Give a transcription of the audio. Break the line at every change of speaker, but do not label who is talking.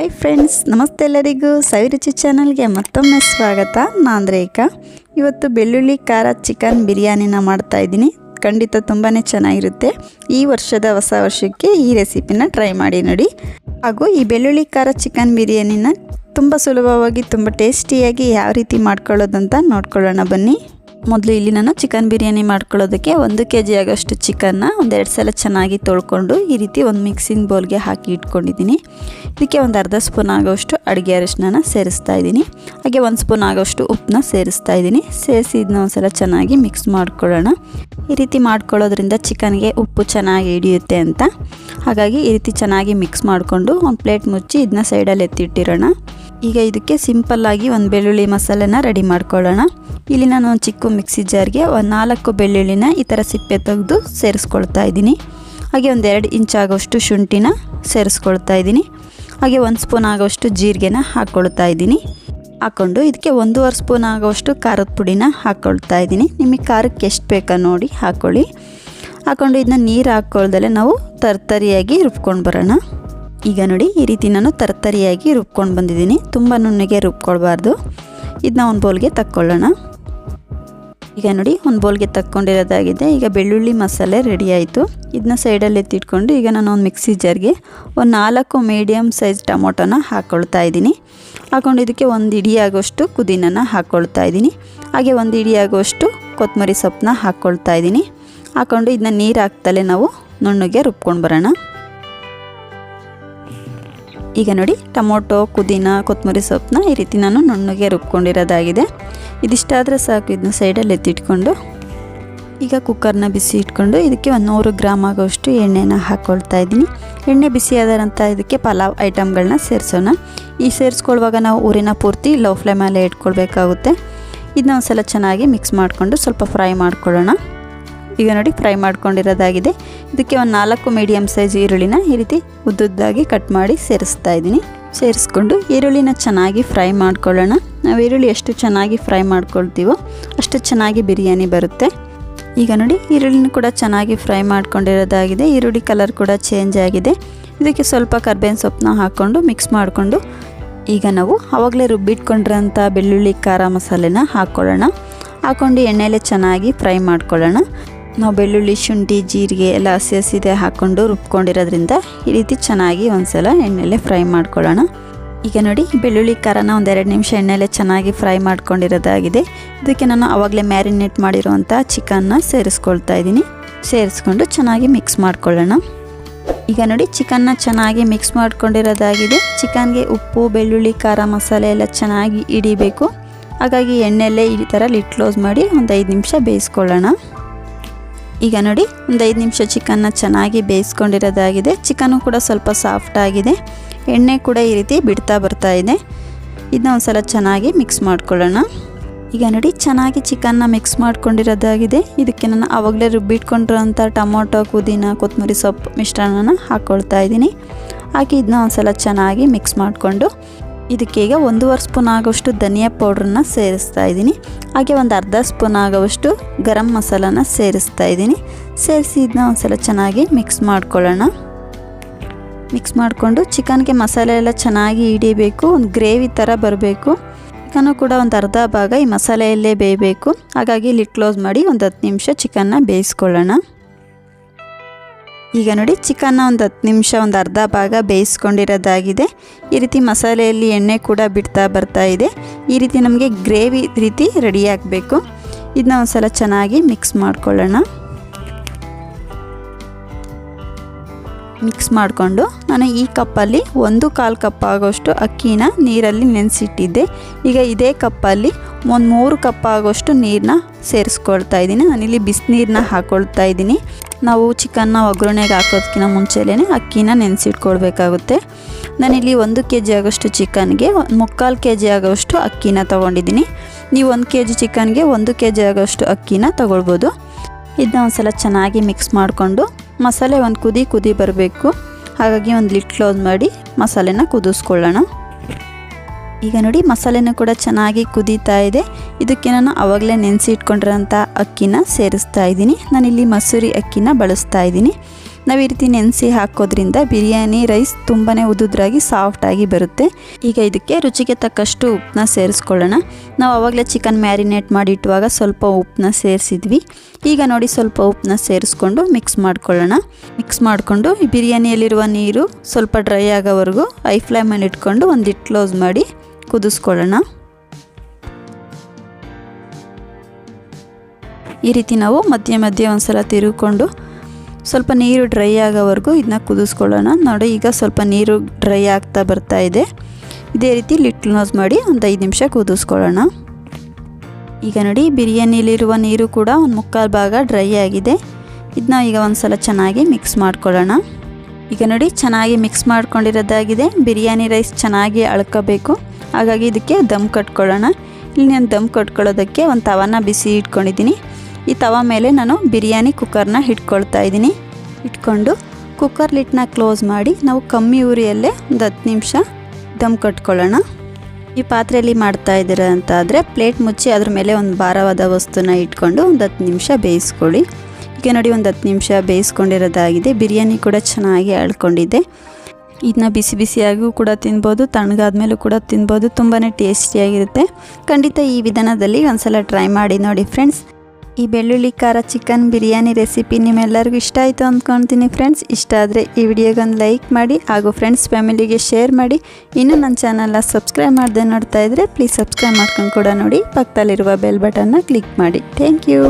Hi friends ನಮಸ್ತೆ ಎಲ್ಲರಿಗೂ ಸವಿರುಚಿ ಚಾನಲ್ಗೆ ಮತ್ತೊಮ್ಮೆ ಸ್ವಾಗತ. ನಾನು ರೇಖಾ. ಇವತ್ತು ಬೆಳ್ಳುಳ್ಳಿ, ಖಾರ ಚಿಕನ್ ಬಿರಿಯಾನಿನ ಮಾಡ್ತಾ ಇದ್ದೀನಿ. ಖಂಡಿತ ತುಂಬಾ ಚೆನ್ನಾಗಿರುತ್ತೆ. ಈ ವರ್ಷದ ಹೊಸ ವರ್ಷಕ್ಕೆ ಈ ರೆಸಿಪಿನ ಟ್ರೈ ಮಾಡಿ ನೋಡಿ. ಹಾಗೂ ಈ ಬೆಳ್ಳುಳ್ಳಿ, ಖಾರ ಚಿಕನ್ ಬಿರಿಯಾನಿನ ತುಂಬ ಸುಲಭವಾಗಿ, ತುಂಬ ಟೇಸ್ಟಿಯಾಗಿ ಯಾವ ರೀತಿ ಮಾಡ್ಕೊಳ್ಳೋದಂತ ನೋಡ್ಕೊಳ್ಳೋಣ ಬನ್ನಿ. ಮೊದಲು ಇಲ್ಲಿ ನಾನು ಚಿಕನ್ ಬಿರಿಯಾನಿ ಮಾಡ್ಕೊಳ್ಳೋದಕ್ಕೆ ಒಂದು ಕೆ ಜಿ ಆಗೋಷ್ಟು ಚಿಕನ್ನ ಒಂದೆರಡು ಸಲ ಚೆನ್ನಾಗಿ ತೊಳ್ಕೊಂಡು ಈ ರೀತಿ ಒಂದು ಮಿಕ್ಸಿಂಗ್ ಬೌಲ್ಗೆ ಹಾಕಿ ಇಟ್ಕೊಂಡಿದ್ದೀನಿ. ಇದಕ್ಕೆ ಒಂದು ಅರ್ಧ ಸ್ಪೂನ್ ಆಗೋಷ್ಟು ಅಡುಗೆ ಅರಿಶಿನ ಸೇರಿಸ್ತಾ ಇದ್ದೀನಿ. ಹಾಗೆ ಒಂದು ಸ್ಪೂನ್ ಆಗೋಷ್ಟು ಉಪ್ಪನ್ನ ಸೇರಿಸ್ತಾ ಇದ್ದೀನಿ. ಸೇರಿಸಿ ಇದನ್ನ ಒಂದ್ಸಲ ಚೆನ್ನಾಗಿ ಮಿಕ್ಸ್ ಮಾಡ್ಕೊಳ್ಳೋಣ. ಈ ರೀತಿ ಮಾಡ್ಕೊಳ್ಳೋದ್ರಿಂದ ಚಿಕನ್ಗೆ ಉಪ್ಪು ಚೆನ್ನಾಗಿ ಹಿಡಿಯುತ್ತೆ ಅಂತ. ಹಾಗಾಗಿ ಈ ರೀತಿ ಚೆನ್ನಾಗಿ ಮಿಕ್ಸ್ ಮಾಡಿಕೊಂಡು ಒಂದು ಪ್ಲೇಟ್ ಮುಚ್ಚಿ ಇದನ್ನ ಸೈಡಲ್ಲಿ ಎತ್ತಿಟ್ಟಿರೋಣ. ಈಗ ಇದಕ್ಕೆ ಸಿಂಪಲ್ಲಾಗಿ ಒಂದು ಬೆಳ್ಳುಳ್ಳಿ ಮಸಾಲೆನ ರೆಡಿ ಮಾಡ್ಕೊಳ್ಳೋಣ. ಇಲ್ಲಿ ನಾನು ಒಂದು ಚಿಕ್ಕ ಮಿಕ್ಸಿ ಜಾರ್ಗೆ ಒಂದು ನಾಲ್ಕು ಬೆಳ್ಳುಳ್ಳಿನ ಈ ಥರ ಸಿಪ್ಪೆ ತೆಗೆದು ಸೇರಿಸ್ಕೊಳ್ತಾ ಇದ್ದೀನಿ. ಹಾಗೆ ಒಂದು ಎರಡು ಇಂಚ್ ಆಗೋಷ್ಟು ಶುಂಠಿನ ಸೇರಿಸ್ಕೊಳ್ತಾ ಇದ್ದೀನಿ. ಹಾಗೆ ಒಂದು ಸ್ಪೂನ್ ಆಗೋಷ್ಟು ಜೀರಿಗೆನ ಹಾಕ್ಕೊಳ್ತಾ ಇದ್ದೀನಿ. ಹಾಕ್ಕೊಂಡು ಇದಕ್ಕೆ ಒಂದೂವರೆ ಸ್ಪೂನ್ ಆಗೋಷ್ಟು ಖಾರದ ಪುಡಿನ ಹಾಕ್ಕೊಳ್ತಾ ಇದ್ದೀನಿ. ನಿಮಗೆ ಖಾರಕ್ಕೆ ಎಷ್ಟು ಬೇಕಾ ನೋಡಿ ಹಾಕ್ಕೊಳ್ಳಿ ಹಾಕ್ಕೊಂಡು ಇದನ್ನ ನೀರು ಹಾಕ್ಕೊಳ್ದಲ್ಲೇ ನಾವು ತರ್ತರಿಯಾಗಿ ರುಬ್ಕೊಂಡು ಬರೋಣ. ಈಗ ನೋಡಿ ಈ ರೀತಿ ನಾನು ತರತರಿಯಾಗಿ ರುಬ್ಕೊಂಡು ಬಂದಿದ್ದೀನಿ. ತುಂಬ ನುಣ್ಣಗೆ ರುಬ್ಕೊಳ್ಬಾರ್ದು. ಇದನ್ನ ಒಂದು ಬೌಲ್ಗೆ ತಕ್ಕೊಳ್ಳೋಣ. ಈಗ ನೋಡಿ ಒಂದು ಬೌಲ್ಗೆ ತಕ್ಕೊಂಡಿರೋದಾಗಿದೆ. ಈಗ ಬೆಳ್ಳುಳ್ಳಿ ಮಸಾಲೆ ರೆಡಿ ಆಯಿತು. ಇದನ್ನ ಸೈಡಲ್ಲಿ ಎತ್ತಿಟ್ಕೊಂಡು ಈಗ ನಾನು ಒಂದು ಮಿಕ್ಸಿ ಜಾರ್ಗೆ ಒಂದು ನಾಲ್ಕು ಮೀಡಿಯಮ್ ಸೈಜ್ ಟೊಮೊಟೊನ ಹಾಕ್ಕೊಳ್ತಾ ಇದ್ದೀನಿ. ಹಾಕ್ಕೊಂಡು ಇದಕ್ಕೆ ಒಂದು ಇಡಿಯಾಗೋಷ್ಟು ಪುದೀನನ ಹಾಕ್ಕೊಳ್ತಾ ಇದ್ದೀನಿ. ಹಾಗೆ ಒಂದು ಇಡಿಯಾಗೋಷ್ಟು ಕೊತ್ತಂಬರಿ ಸೊಪ್ಪನ್ನ ಹಾಕ್ಕೊಳ್ತಾ ಇದ್ದೀನಿ. ಹಾಕ್ಕೊಂಡು ಇದನ್ನ ನೀರು ಹಾಕ್ತಲೇ ನಾವು ನುಣ್ಣಗೆ ರುಬ್ಕೊಂಡು ಬರೋಣ. ಈಗ ನೋಡಿ ಟೊಮೊಟೊ, ಪುದೀನ, ಕೊತ್ತಂಬರಿ ಸೊಪ್ಪನ್ನ ಈ ರೀತಿ ನಾನು ನುಣ್ಣಗೆ ರುಬ್ಕೊಂಡಿರೋದಾಗಿದೆ. ಇದಿಷ್ಟಾದರೆ ಸಾಕು ಇದನ್ನ ಸೈಡಲ್ಲಿ ಎತ್ತಿಟ್ಕೊಂಡು. ಈಗ ಕುಕ್ಕರ್ನ ಬಿಸಿ ಇಟ್ಕೊಂಡು ಇದಕ್ಕೆ ಒಂದು ನೂರು ಗ್ರಾಮ್ ಆಗೋಷ್ಟು ಎಣ್ಣೆನ ಹಾಕ್ಕೊಳ್ತಾ ಇದ್ದೀನಿ. ಎಣ್ಣೆ ಬಿಸಿ ಆದಂಥ ಇದಕ್ಕೆ ಪಲಾವ್ ಐಟಮ್ಗಳನ್ನ ಸೇರಿಸೋಣ. ಈ ಸೇರಿಸ್ಕೊಳ್ಳುವಾಗ ನಾವು ಊರಿನ ಪೂರ್ತಿ ಲೋ ಫ್ಲೇಮಲ್ಲೇ ಇಟ್ಕೊಳ್ಬೇಕಾಗುತ್ತೆ. ಇದನ್ನ ಒಂದು ಸಲ ಚೆನ್ನಾಗಿ ಮಿಕ್ಸ್ ಮಾಡಿಕೊಂಡು ಸ್ವಲ್ಪ ಫ್ರೈ ಮಾಡ್ಕೊಳ್ಳೋಣ. ಈಗ ನೋಡಿ ಫ್ರೈ ಮಾಡ್ಕೊಂಡಿರೋದಾಗಿದೆ. ಇದಕ್ಕೆ ಒಂದು ನಾಲ್ಕು ಮೀಡಿಯಮ್ ಸೈಜ್ ಈರುಳ್ಳಿನ ಈ ರೀತಿ ಉದ್ದುದ್ದಾಗಿ ಕಟ್ ಮಾಡಿ ಸೇರಿಸ್ತಾ ಇದ್ದೀನಿ. ಸೇರಿಸ್ಕೊಂಡು ಈರುಳ್ಳಿನ ಚೆನ್ನಾಗಿ ಫ್ರೈ ಮಾಡ್ಕೊಳ್ಳೋಣ. ನಾವು ಈರುಳ್ಳಿ ಎಷ್ಟು ಚೆನ್ನಾಗಿ ಫ್ರೈ ಮಾಡ್ಕೊಳ್ತೀವೋ ಅಷ್ಟು ಚೆನ್ನಾಗಿ ಬಿರಿಯಾನಿ ಬರುತ್ತೆ. ಈಗ ನೋಡಿ ಈರುಳ್ಳಿನ ಕೂಡ ಚೆನ್ನಾಗಿ ಫ್ರೈ ಮಾಡ್ಕೊಂಡಿರೋದಾಗಿದೆ. ಈರುಳ್ಳಿ ಕಲರ್ ಕೂಡ ಚೇಂಜ್ ಆಗಿದೆ. ಇದಕ್ಕೆ ಸ್ವಲ್ಪ ಕರ್ಬೇವಿನ ಸೊಪ್ಪನ್ನ ಹಾಕ್ಕೊಂಡು ಮಿಕ್ಸ್ ಮಾಡಿಕೊಂಡು ಈಗ ನಾವು ಆವಾಗಲೇ ರುಬ್ಬಿಟ್ಕೊಂಡಿರೋಂಥ ಬೆಳ್ಳುಳ್ಳಿ, ಖಾರ ಮಸಾಲೆನ ಹಾಕ್ಕೊಳ್ಳೋಣ. ಹಾಕ್ಕೊಂಡು ಎಣ್ಣೆಲೆ ಚೆನ್ನಾಗಿ ಫ್ರೈ ಮಾಡ್ಕೊಳ್ಳೋಣ. ನಾವು ಬೆಳ್ಳುಳ್ಳಿ, ಶುಂಠಿ, ಜೀರಿಗೆ ಎಲ್ಲ ಹಸಿ ಹಸಿದೆ ಹಾಕ್ಕೊಂಡು ರುಬ್ಕೊಂಡಿರೋದ್ರಿಂದ ಈ ರೀತಿ ಚೆನ್ನಾಗಿ ಒಂದ್ಸಲ ಎಣ್ಣೆಲೆ ಫ್ರೈ ಮಾಡ್ಕೊಳ್ಳೋಣ. ಈಗ ನೋಡಿ, ಬೆಳ್ಳುಳ್ಳಿ ಖಾರನ ಒಂದೆರಡು ನಿಮಿಷ ಎಣ್ಣೆಲೆ ಚೆನ್ನಾಗಿ ಫ್ರೈ ಮಾಡ್ಕೊಂಡಿರೋದಾಗಿದೆ. ಇದಕ್ಕೆ ನಾನು ಆವಾಗಲೇ ಮ್ಯಾರಿನೇಟ್ ಮಾಡಿರುವಂಥ ಚಿಕನ್ನ ಸೇರಿಸ್ಕೊಳ್ತಾ ಇದ್ದೀನಿ. ಸೇರಿಸ್ಕೊಂಡು ಚೆನ್ನಾಗಿ ಮಿಕ್ಸ್ ಮಾಡ್ಕೊಳ್ಳೋಣ. ಈಗ ನೋಡಿ, ಚಿಕನ್ನ ಚೆನ್ನಾಗಿ ಮಿಕ್ಸ್ ಮಾಡ್ಕೊಂಡಿರೋದಾಗಿದೆ. ಚಿಕನ್ಗೆ ಉಪ್ಪು, ಬೆಳ್ಳುಳ್ಳಿ, ಖಾರ ಮಸಾಲೆ ಎಲ್ಲ ಚೆನ್ನಾಗಿ ಹಿಡಿಬೇಕು. ಹಾಗಾಗಿ ಎಣ್ಣೆಲ್ಲೇ ಈ ಥರ ಲಿಟ್ ಕ್ಲೋಸ್ ಮಾಡಿ ಒಂದು ಐದು ನಿಮಿಷ ಬೇಯಿಸ್ಕೊಳ್ಳೋಣ. ಈಗ ನೋಡಿ, ಒಂದು ಐದು ನಿಮಿಷ ಚಿಕನ್ನ ಚೆನ್ನಾಗಿ ಬೇಯಿಸ್ಕೊಂಡಿರೋದಾಗಿದೆ. ಚಿಕನ್ನು ಕೂಡ ಸ್ವಲ್ಪ ಸಾಫ್ಟ್ ಆಗಿದೆ. ಎಣ್ಣೆ ಕೂಡ ಈ ರೀತಿ ಬಿಡ್ತಾ ಬರ್ತಾ ಇದೆ. ಇದನ್ನ ಒಂದು ಸಲ ಚೆನ್ನಾಗಿ ಮಿಕ್ಸ್ ಮಾಡ್ಕೊಳ್ಳೋಣ. ಈಗ ನೋಡಿ, ಚೆನ್ನಾಗಿ ಚಿಕನ್ನ ಮಿಕ್ಸ್ ಮಾಡ್ಕೊಂಡಿರೋದಾಗಿದೆ. ಇದಕ್ಕೆ ನಾನು ಆವಾಗಲೇ ರುಬ್ಬಿಟ್ಕೊಂಡಿರೋಂಥ ಟೊಮೊಟೊ, ಪುದೀನ, ಕೊತ್ತಂಬರಿ ಸೊಪ್ಪು ಮಿಶ್ರಣನ ಹಾಕ್ಕೊಳ್ತಾ ಇದ್ದೀನಿ. ಹಾಕಿ ಇದನ್ನ ಒಂದು ಸಲ ಚೆನ್ನಾಗಿ ಮಿಕ್ಸ್ ಮಾಡಿಕೊಂಡು, ಇದಕ್ಕೆ ಈಗ ಒಂದೂವರೆ ಸ್ಪೂನ್ ಆಗೋಷ್ಟು ಧನಿಯಾ ಪೌಡ್ರನ್ನ ಸೇರಿಸ್ತಾ ಇದ್ದೀನಿ. ಹಾಗೆ ಒಂದು ಅರ್ಧ ಸ್ಪೂನ್ ಆಗೋವಷ್ಟು ಗರಂ ಮಸಾಲಾನ ಸೇರಿಸ್ತಾ ಇದ್ದೀನಿ. ಸೇರಿಸಿ ಇದನ್ನ ಒಂದ್ಸಲ ಚೆನ್ನಾಗಿ ಮಿಕ್ಸ್ ಮಾಡ್ಕೊಳ್ಳೋಣ. ಮಿಕ್ಸ್ ಮಾಡಿಕೊಂಡು ಚಿಕನ್ಗೆ ಮಸಾಲೆ ಎಲ್ಲ ಚೆನ್ನಾಗಿ ಹಿಡಿಬೇಕು, ಒಂದು ಗ್ರೇವಿ ಥರ ಬರಬೇಕು. ಚಿಕನ್ನು ಕೂಡ ಒಂದು ಅರ್ಧ ಭಾಗ ಈ ಮಸಾಲೆಯಲ್ಲೇ ಬೇಯಬೇಕು. ಹಾಗಾಗಿ ಲಿಟ್ ಕ್ಲೋಸ್ ಮಾಡಿ ಒಂದು ಹತ್ತು ನಿಮಿಷ ಚಿಕನ್ನ ಬೇಯಿಸ್ಕೊಳ್ಳೋಣ. ಈಗ ನೋಡಿ ಚಿಕನ್ನ ಒಂದು ಹತ್ತು ನಿಮಿಷ, ಒಂದು ಅರ್ಧ ಭಾಗ ಬೇಯಿಸ್ಕೊಂಡಿರೋದಾಗಿದೆ. ಈ ರೀತಿ ಮಸಾಲೆಯಲ್ಲಿ ಎಣ್ಣೆ ಕೂಡ ಬಿಡ್ತಾ ಬರ್ತಾ ಇದೆ. ಈ ರೀತಿ ನಮಗೆ ಗ್ರೇವಿ ರೀತಿ ರೆಡಿ ಆಗಬೇಕು. ಇದನ್ನ ಒಂದು ಸಲ ಚೆನ್ನಾಗಿ ಮಿಕ್ಸ್ ಮಾಡ್ಕೊಳ್ಳೋಣ. ಮಿಕ್ಸ್ ಮಾಡಿಕೊಂಡು ನಾನು ಈ ಕಪ್ಪಲ್ಲಿ ಒಂದು ಕಾಲು ಕಪ್ ಆಗೋಷ್ಟು ಅಕ್ಕಿನ ನೀರಲ್ಲಿ ನೆನೆಸಿಟ್ಟಿದ್ದೆ. ಈಗ ಇದೇ ಕಪ್ಪಲ್ಲಿ ಒಂದು ಮೂರು ಕಪ್ ಆಗೋಷ್ಟು ನೀರನ್ನ ಸೇರಿಸ್ಕೊಳ್ತಾ ಇದ್ದೀನಿ. ನಾನಿಲ್ಲಿ ಬಿಸಿನೀರನ್ನ ಹಾಕ್ಕೊಳ್ತಾ ಇದ್ದೀನಿ. ನಾವು ಚಿಕನ್ನ ಒಗ್ಗರಣೆಗೆ ಹಾಕೋದಕ್ಕಿಂತ ಮುಂಚೆಲೇ ಅಕ್ಕಿನ ನೆನೆಸಿಟ್ಕೊಳ್ಬೇಕಾಗುತ್ತೆ. ನಾನಿಲ್ಲಿ ಒಂದು ಕೆ ಜಿ ಆಗೋಷ್ಟು ಚಿಕನ್ಗೆ ಮುಕ್ಕಾಲು ಕೆ ಜಿ ಆಗೋಷ್ಟು ಅಕ್ಕಿನ ತೊಗೊಂಡಿದ್ದೀನಿ. ನೀವು ಒಂದು ಕೆ ಜಿ ಚಿಕನ್ಗೆ ಒಂದು ಕೆ ಜಿ ಆಗೋಷ್ಟು ಅಕ್ಕಿನ ತೊಗೊಳ್ಬೋದು. ಇದನ್ನ ಒಂದು ಸಲ ಚೆನ್ನಾಗಿ ಮಿಕ್ಸ್ ಮಾಡಿಕೊಂಡು ಮಸಾಲೆ ಒಂದು ಕುದಿ ಕುದಿ ಬರಬೇಕು. ಹಾಗಾಗಿ ಒಂದು ಲಿಟ್ ಕ್ಲೋಸ್ ಮಾಡಿ ಮಸಾಲೆನ ಕುದಿಸ್ಕೊಳ್ಳೋಣ. ಈಗ ನೋಡಿ ಮಸಾಲೆನೂ ಕೂಡ ಚೆನ್ನಾಗಿ ಕುದೀತಾ ಇದೆ. ಇದಕ್ಕೆ ನಾನು ಆವಾಗಲೇ ನೆನೆಸಿ ಇಟ್ಕೊಂಡಿರೋಂಥ ಅಕ್ಕಿನ ಸೇರಿಸ್ತಾ ಇದ್ದೀನಿ. ನಾನಿಲ್ಲಿ ಮಸೂರಿ ಅಕ್ಕಿನ ಬಳಸ್ತಾ ಇದ್ದೀನಿ. ನಾವು ಈ ರೀತಿ ನೆನೆಸಿ ಹಾಕೋದ್ರಿಂದ ಬಿರಿಯಾನಿ, ರೈಸ್ ತುಂಬಾ ಉದುದ್ರಾಗಿ ಸಾಫ್ಟಾಗಿ ಬರುತ್ತೆ. ಈಗ ಇದಕ್ಕೆ ರುಚಿಗೆ ತಕ್ಕಷ್ಟು ಉಪ್ಪನ್ನ ಸೇರಿಸ್ಕೊಳ್ಳೋಣ. ನಾವು ಆವಾಗಲೇ ಚಿಕನ್ ಮ್ಯಾರಿನೇಟ್ ಮಾಡಿ ಸ್ವಲ್ಪ ಉಪ್ಪನ್ನ ಸೇರಿಸಿದ್ವಿ. ಈಗ ನೋಡಿ ಸ್ವಲ್ಪ ಉಪ್ಪನ್ನ ಸೇರಿಸ್ಕೊಂಡು ಮಿಕ್ಸ್ ಮಾಡ್ಕೊಳ್ಳೋಣ. ಮಿಕ್ಸ್ ಮಾಡಿಕೊಂಡು ಬಿರಿಯಾನಿಯಲ್ಲಿರುವ ನೀರು ಸ್ವಲ್ಪ ಡ್ರೈ ಆಗೋವರೆಗೂ ಐ ಫ್ಲೇಮಲ್ಲಿ ಇಟ್ಕೊಂಡು ಒಂದಿಟ್ಟು ಕ್ಲೋಸ್ ಮಾಡಿ ಕುದಿಸ್ಕೊಳ್ಳೋಣ. ಈ ರೀತಿ ನಾವು ಮಧ್ಯೆ ಮಧ್ಯೆ ಒಂದ್ಸಲ ತಿರುಗಿಕೊಂಡು ಸ್ವಲ್ಪ ನೀರು ಡ್ರೈ ಆಗೋವರೆಗೂ ಇದನ್ನ ಕುದಿಸ್ಕೊಳ್ಳೋಣ. ನೋಡಿ, ಈಗ ಸ್ವಲ್ಪ ನೀರು ಡ್ರೈ ಆಗ್ತಾ ಬರ್ತಾ ಇದೆ. ಇದೇ ರೀತಿ ಲಿಟ್ ನೋಸ್ ಮಾಡಿ ಒಂದು ಐದು ನಿಮಿಷ ಕುದಿಸ್ಕೊಳ್ಳೋಣ. ಈಗ ನೋಡಿ ಬಿರಿಯಾನಿಲಿರುವ ನೀರು ಕೂಡ ಒಂದು ಮುಕ್ಕಾಲು ಭಾಗ ಡ್ರೈ ಆಗಿದೆ. ಇದನ್ನ ಈಗ ಒಂದ್ಸಲ ಚೆನ್ನಾಗಿ ಮಿಕ್ಸ್ ಮಾಡ್ಕೊಳ್ಳೋಣ. ಈಗ ನೋಡಿ, ಚೆನ್ನಾಗಿ ಮಿಕ್ಸ್ ಮಾಡ್ಕೊಂಡಿರೋದಾಗಿದೆ. ಬಿರಿಯಾನಿ ರೈಸ್ ಚೆನ್ನಾಗಿ ಅಳ್ಕೋಬೇಕು. ಹಾಗಾಗಿ ಇದಕ್ಕೆ ದಮ್ ಕಟ್ಕೊಳ್ಳೋಣ. ಇಲ್ಲಿ ನಾನು ದಮ್ ಕಟ್ಕೊಳ್ಳೋದಕ್ಕೆ ಒಂದು ತವನ ಬಿಸಿ ಇಟ್ಕೊಂಡಿದ್ದೀನಿ. ಈ ತವ ಮೇಲೆ ನಾನು ಬಿರಿಯಾನಿ ಕುಕ್ಕರ್ನ ಇಟ್ಕೊಳ್ತಾ ಇದ್ದೀನಿ. ಇಟ್ಕೊಂಡು ಕುಕ್ಕರ್ ಲಿಟ್ನ ಕ್ಲೋಸ್ ಮಾಡಿ ನಾವು ಕಮ್ಮಿ ಉರಿಯಲ್ಲೇ ಒಂದು ಹತ್ತು ನಿಮಿಷ ದಮ್ ಕಟ್ಕೊಳ್ಳೋಣ. ಈ ಪಾತ್ರೆಯಲ್ಲಿ ಮಾಡ್ತಾ ಇದ್ದೀರ ಅಂತ ಪ್ಲೇಟ್ ಮುಚ್ಚಿ ಅದ್ರ ಮೇಲೆ ಒಂದು ಭಾರವಾದ ವಸ್ತುನ ಇಟ್ಕೊಂಡು ಒಂದು ಹತ್ತು ನಿಮಿಷ ಬೇಯಿಸ್ಕೊಳ್ಳಿ. ಈಗ ನೋಡಿ ಒಂದು ಹತ್ತು ನಿಮಿಷ ಬೇಯಿಸ್ಕೊಂಡಿರೋದಾಗಿದೆ. ಬಿರಿಯಾನಿ ಕೂಡ ಚೆನ್ನಾಗಿ ಅಳ್ಕೊಂಡಿದೆ. ಇದನ್ನ ಬಿಸಿ ಬಿಸಿಯಾಗೂ ಕೂಡ ತಿನ್ಬೋದು, ತಣ್ಣಗಾದ್ಮೇಲೂ ಕೂಡ ತಿನ್ಬೋದು ತುಂಬಾ ಟೇಸ್ಟಿಯಾಗಿರುತ್ತೆ. ಖಂಡಿತ ಈ ವಿಧಾನದಲ್ಲಿ ಒಂದ್ಸಲ ಟ್ರೈ ಮಾಡಿ ನೋಡಿ ಫ್ರೆಂಡ್ಸ್. ಈ ಬೆಳ್ಳುಳ್ಳಿ ಖಾರ ಚಿಕನ್ ಬಿರಿಯಾನಿ ರೆಸಿಪಿ ನಿಮ್ಮೆಲ್ಲರಿಗೂ ಇಷ್ಟ ಆಯಿತು ಅಂದ್ಕೊಳ್ತೀನಿ ಫ್ರೆಂಡ್ಸ್. ಇಷ್ಟ ಆದರೆ ಈ ವಿಡಿಯೋಗೊಂದು ಲೈಕ್ ಮಾಡಿ ಹಾಗೂ ಫ್ರೆಂಡ್ಸ್ ಫ್ಯಾಮಿಲಿಗೆ ಶೇರ್ ಮಾಡಿ. ಇನ್ನೂ ನನ್ನ ಚಾನಲ್ನ ಸಬ್ಸ್ಕ್ರೈಬ್ ಮಾಡದೆ ನೋಡ್ತಾ ಇದ್ದರೆ ಪ್ಲೀಸ್ ಸಬ್ಸ್ಕ್ರೈಬ್ ಮಾಡ್ಕೊಂಡು ಕೂಡ ನೋಡಿ. ಪಕ್ಕದಲ್ಲಿರುವ ಬೆಲ್ ಬಟನ್ನ ಕ್ಲಿಕ್ ಮಾಡಿ. Thank you.